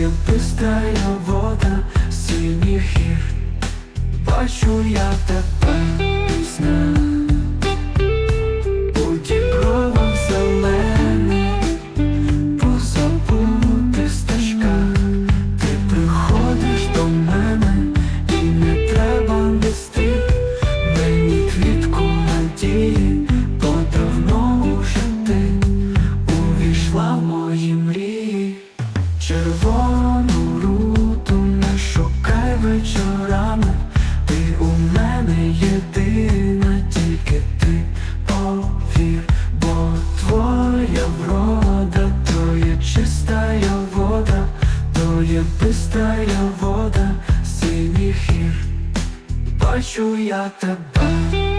То є бистрая вода, синіх гір. Бачу я тебе Червону руту не шукай вечорами, ти у мене єдина, тільки ти повір, бо твоя врода, то є чистая вода, то є бистрая вода, синіх гір. Бачу я тебе